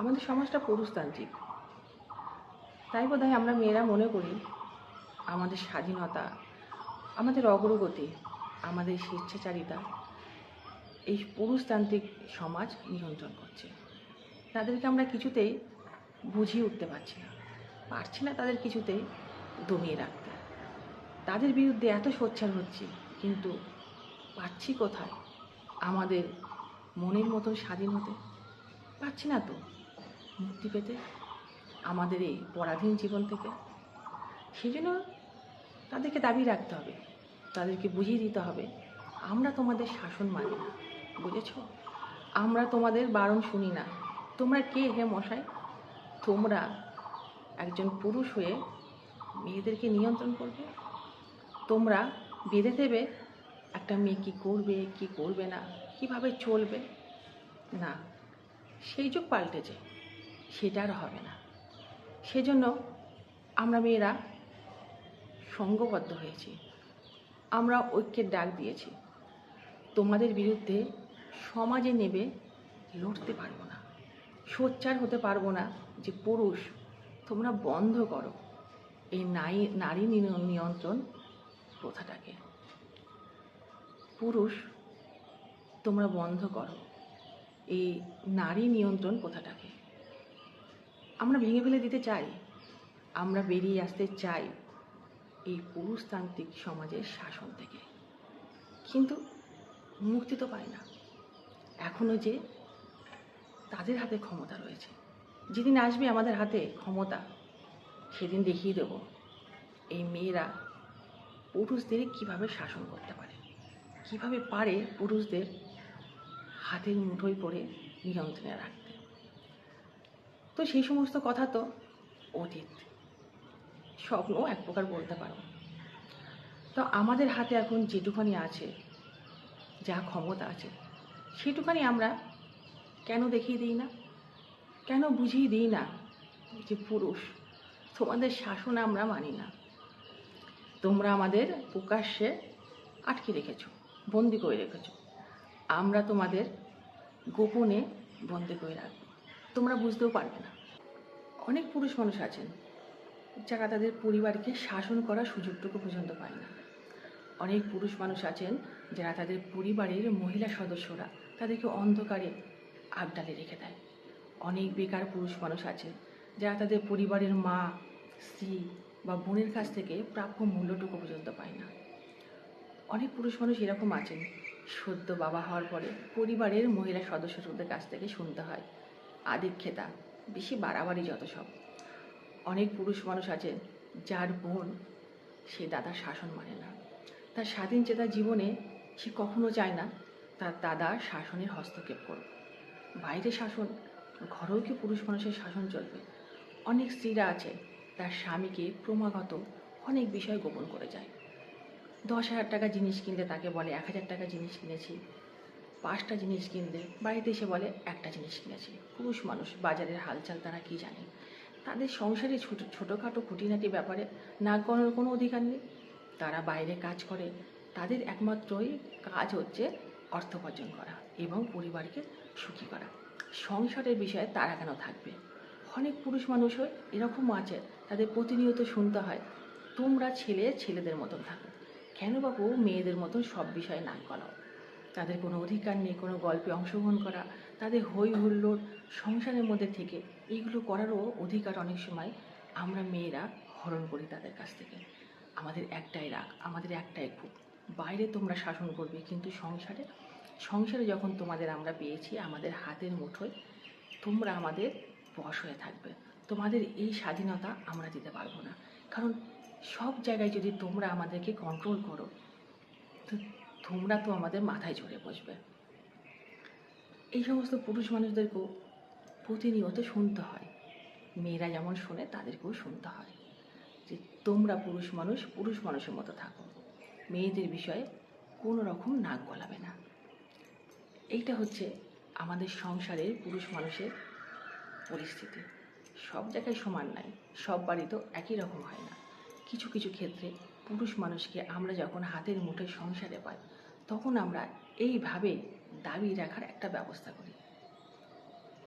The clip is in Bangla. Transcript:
আমাদের সমাজটা পুরুষতান্ত্রিক। তাই বোধ আমরা মেয়েরা মনে করি, আমাদের স্বাধীনতা, আমাদের অগ্রগতি, আমাদের স্বেচ্ছাচারিতা, এই পুরুষতান্ত্রিক সমাজ নিয়ন্ত্রণ করছে। তাদেরকে আমরা কিছুতেই বুঝিয়ে উঠতে পারছি না। পারছি না তাদের কিছুতেই দমিয়ে রাখতে। তাদের বিরুদ্ধে এত সোচ্চার হচ্ছি, কিন্তু পাচ্ছি কোথায়? আমাদের মনের মতন স্বাধীন হতে পারছি না তো। মুক্তি পেতে আমাদের এই পরাধীন জীবন থেকে। সেই জন্য তাদেরকে দাবি রাখতে হবে, তাদেরকে বুঝিয়ে দিতে হবে, আমরা তোমাদের শাসন মানি না, বুঝেছ? আমরা তোমাদের বারণ শুনি না। তোমরা কে হে মশাই? তোমরা একজন পুরুষ হয়ে মেয়েদেরকে নিয়ন্ত্রণ করবে? তোমরা বেঁধে দেবে? একটা মেয়ে কী করবে, কি করবে না? কীভাবে চলবে? না, সেই যুগ পাল্টেছে। সেটা আর হবে না। সেজন্য আমরা মেয়েরা সঙ্গবদ্ধ হয়েছি। আমরা ঐক্যের ডাক দিয়েছি। তোমাদের বিরুদ্ধে সমাজে নেবে লড়তে পারব না। সোচ্চার হতে পারব না যে পুরুষ, তোমরা বন্ধ করো এই নারী নারী নিয়ন্ত্রণ প্রথাটাকে। পুরুষ, তোমরা বন্ধ করো এই নারী নিয়ন্ত্রণ প্রথাটাকে। আমরা ভেঙে ফেলে দিতে চাই, আমরা বেরিয়ে আসতে চাই এই পুরুষতান্ত্রিক সমাজের শাসন থেকে। কিন্তু মুক্তি তো পায় না। এখনও যে তাদের হাতে ক্ষমতা রয়েছে। যেদিন আসবে আমাদের হাতে ক্ষমতা, সেদিন দেখিয়ে দেব এই মেয়েরা পুরুষদের কীভাবে শাসন করতে পারে, কীভাবে পারে পুরুষদের হাতের মুঠোয় করে নিয়ন্ত্রণে রাখতে। তো সেই সমস্ত কথা তো অতীত। স্বপ্ন এক প্রকার বলতে পারো। তো আমাদের হাতে এখন যেটুখানি আছে, যা ক্ষমতা আছে সেটুখানি আমরা কেন দেখিয়ে দিই না? কেন বুঝিয়ে দিই না যে পুরুষ, তোমাদের শাসন আমরা মানি না। তোমরা আমাদের প্রকাশ্যে আটকে রেখেছ, বন্দি করে রেখেছো। আমরা তোমাদের গোপনে বন্দি করে রাখব। তোমরা বুঝতেও পারবে না। অনেক পুরুষ মানুষ আছেন, যারা তাদের পরিবারকে শাসন করার সুযোগটুকু পর্যন্ত পায় না। অনেক পুরুষ মানুষ আছেন, যারা তাদের পরিবারের মহিলা সদস্যরা তাদেরকে অন্ধকারে আবডালে রেখে দেয়। অনেক বেকার পুরুষ মানুষ আছে যারা তাদের পরিবারের মা, স্ত্রী বা বোনের কাছ থেকে প্রাপ্য মূল্যটুকু পর্যন্ত পায় না। অনেক পুরুষ মানুষ এরকম আছেন, সদ্য বাবা হওয়ার পরে পরিবারের মহিলা সদস্যদের কাছ থেকে শুনতে হয় আদিক্ষেতা, বেশি বাড়াবাড়ি যত সব। অনেক পুরুষ মানুষ আছে যার বোন সে দাদার শাসন মানে না। তার স্বাধীন চেতা জীবনে সে কখনো চায় না তার দাদা শাসনের হস্তক্ষেপ করবে বাইরে শাসন, ঘরেও কি পুরুষ মানুষের শাসন চলবে? অনেক স্ত্রীরা আছে, তার স্বামীকে ক্রমাগত অনেক বিষয় গোপন করে যায়। দশ হাজার টাকা জিনিস কিনতে তাকে বলে, এক হাজার টাকা জিনিস কিনেছি। পাঁচটা জিনিস কিনলে বাড়িতে এসে বলে, একটা জিনিস কিনেছি। পুরুষ মানুষ, বাজারের হালচাল তারা কি জানে? তাদের সংসারে ছোটো, ছোটোখাটো খুঁটিনাটি ব্যাপারে নাক গলানোর কোনো অধিকার নেই। তারা বাইরে কাজ করে। তাদের একমাত্রই কাজ হচ্ছে অর্থ উপার্জন করা এবং পরিবারকে সুখী করা। সংসারের বিষয়ে তারা কেন থাকবে? অনেক পুরুষ মানুষও এরকম আছে, তাদের প্রতিনিয়ত শুনতে হয়, তোমরা ছেলে ছেলেদের মতন থাকো। কেন বাবু মেয়েদের মতন সব বিষয়ে নাক গলাও তাদের কোনো অধিকার নেই, কোনো গল্পে অংশগ্রহণ করা, তাদের হই হুল্লোড় সংসারের মধ্যে থেকে এইগুলো করারও অধিকার অনেক সময় আমরা মেয়েরা হরণ করি তাদের কাছ থেকে। আমাদের একটাই রাগ, আমাদের একটাই খুব বাইরে তোমরা শাসন করবে, কিন্তু সংসারে সংসারে যখন তোমাদের আমরা পেয়েছি, আমাদের হাতের মুঠোয় তোমরা আমাদের বশ হয়ে থাকবে। তোমাদের এই স্বাধীনতা আমরা দিতে পারব না। কারণ সব জায়গায় যদি তোমরা আমাদেরকে কন্ট্রোল করো, তো তোমরা তো আমাদের মাথায় ঝরে বসবে। এই সমস্ত পুরুষ মানুষদেরকেও প্রতিনিয়ত শুনতে হয়। মেয়েরা যেমন শোনে, তাদেরকেও শুনতে হয় যে তোমরা পুরুষ মানুষ, পুরুষ মানুষের মতো থাকো। মেয়েদের বিষয়ে কোনো রকম নাক গলাবে না। এইটা হচ্ছে আমাদের সংসারের পুরুষ মানুষের পরিস্থিতি। সব জায়গায় সমান নাই, সব বাড়ি তো একই রকম হয় না। কিছু কিছু ক্ষেত্রে পুরুষ মানুষকে আমরা যখন হাতের মুঠোয় সংসারে পাই তখন আমরা এইভাবে দাবি রাখার একটা ব্যবস্থা করি।